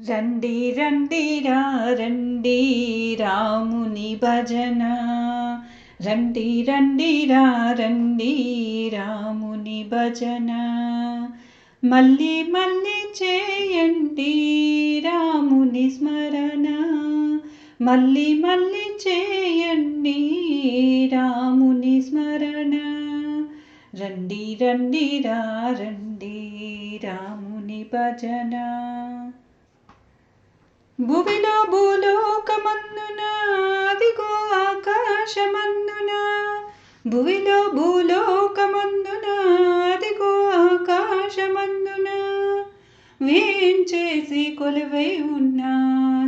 రండి రండి రండి రాముని భజన. రండి రండి రండి రాముని భజన. మళ్ళీ మళ్ళీ చేయండి రాముని స్మరణ. మళ్ళీ మళ్ళీ చేయండి రాముని స్మరణ. రండి రండి రండి రాముని భజన. భువిలో భూలోకమందున అదిగో ఆకాశమందున భువిలో భూలోకమందున అదిగో ఆకాశమందున వేంచేసి కొలువై ఉన్న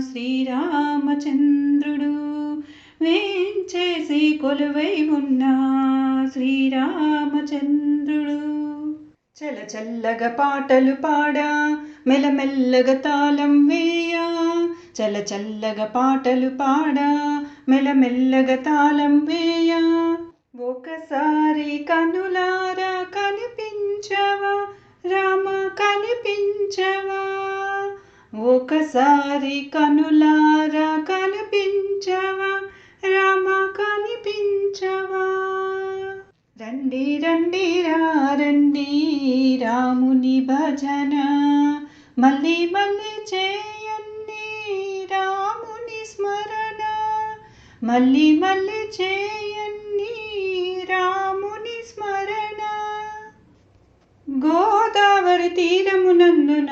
శ్రీరామచంద్రుడు వేంచేసి కొలువై ఉన్న శ్రీరామచంద్రుడు. చల చల్లగా పాటలు పాడా మెలమెల్లగా తాళం వేయ చల్ల చల్లగా పాటలు పాడా మెల్లమెల్లగా తాళం వేయా. ఒకసారి కనులారా కనిపించవా రామ కనిపించవా. ఒకసారి కనులారా కనిపించవా రామ కనిపించవా. రండి రండి రా రండి రాముని భజన. మళ్ళీ మళ్ళీ చే మళ్ళీ మళ్ళీ చేయండి రాముని స్మరణ. గోదావరి తీరమునందున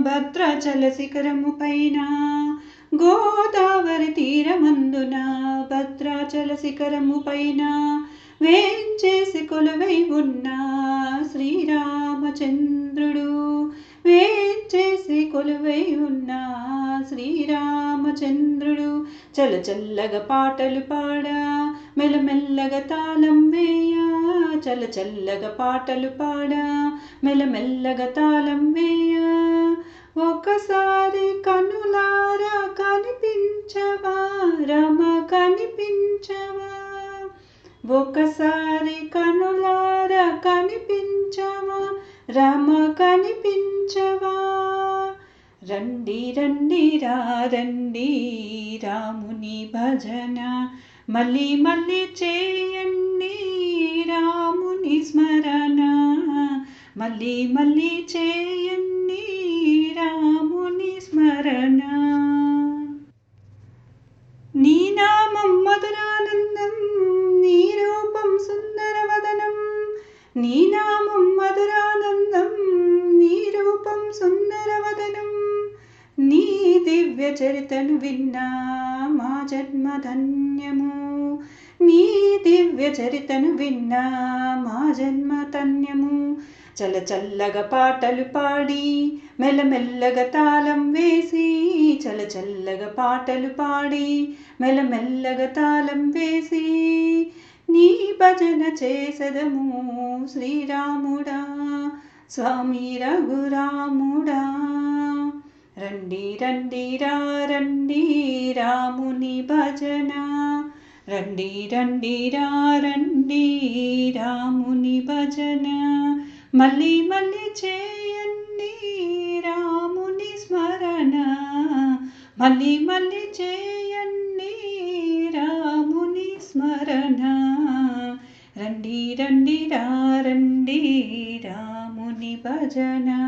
భద్రాచల శిఖరము పైన. గోదావరి తీరమందున భద్రాచల శిఖరము పైన. వేంచేసి కొలువై ఉన్న శ్రీరామచంద్రుడు. వేంచేసి కొలువై ఉన్న శ్రీరామ చల చల్లగా పాటలు పాడా మెల్లమెల్లగా తాళం వేయ. చల చల్లగా పాటలు పాడా మెల్లమెల్లగా తాళం వేయ. ఒకసారి కనులారా కనిపించవా రమ కనిపించవా. ఒకసారి కనులారా కనిపించవా రమ కనిపించవా. రండి రండి రా రండి రాముని భజన మళ్ళీ మళ్ళీ చేయండి రాముని స్మరణ మళ్ళీ మళ్ళీ చేయండి రాముని స్మరణ నీ నామం మధురానందం నీ రూపం సుందరవదనం నీ నామం మధురానందం నీ రూపం సుందరవదనం నీ దివ్య చరితను విన్నా మా జన్మ ధన్యము నీ దివ్య చరితను విన్నా మా జన్మ ధన్యము చల చల్లగా పాటలు పాడి మెల్లమెల్లగా తాళం వేసి చల చల్లగా పాటలు పాడి మెల్లమెల్లగా తాళం వేసి నీ భజన చేసదము శ్రీరాముడా స్వామి రఘురాముడా. రండి రండి రా రండి రాముని భజన. రండి రండి రా రండి రాముని భజన. మళ్ళీ మళ్ళీ చేయండి రాముని స్మరణ. మళ్ళీ మళ్ళీ చేయండి రాముని స్మరణ. రండి రండి రా రండి రాముని భజన.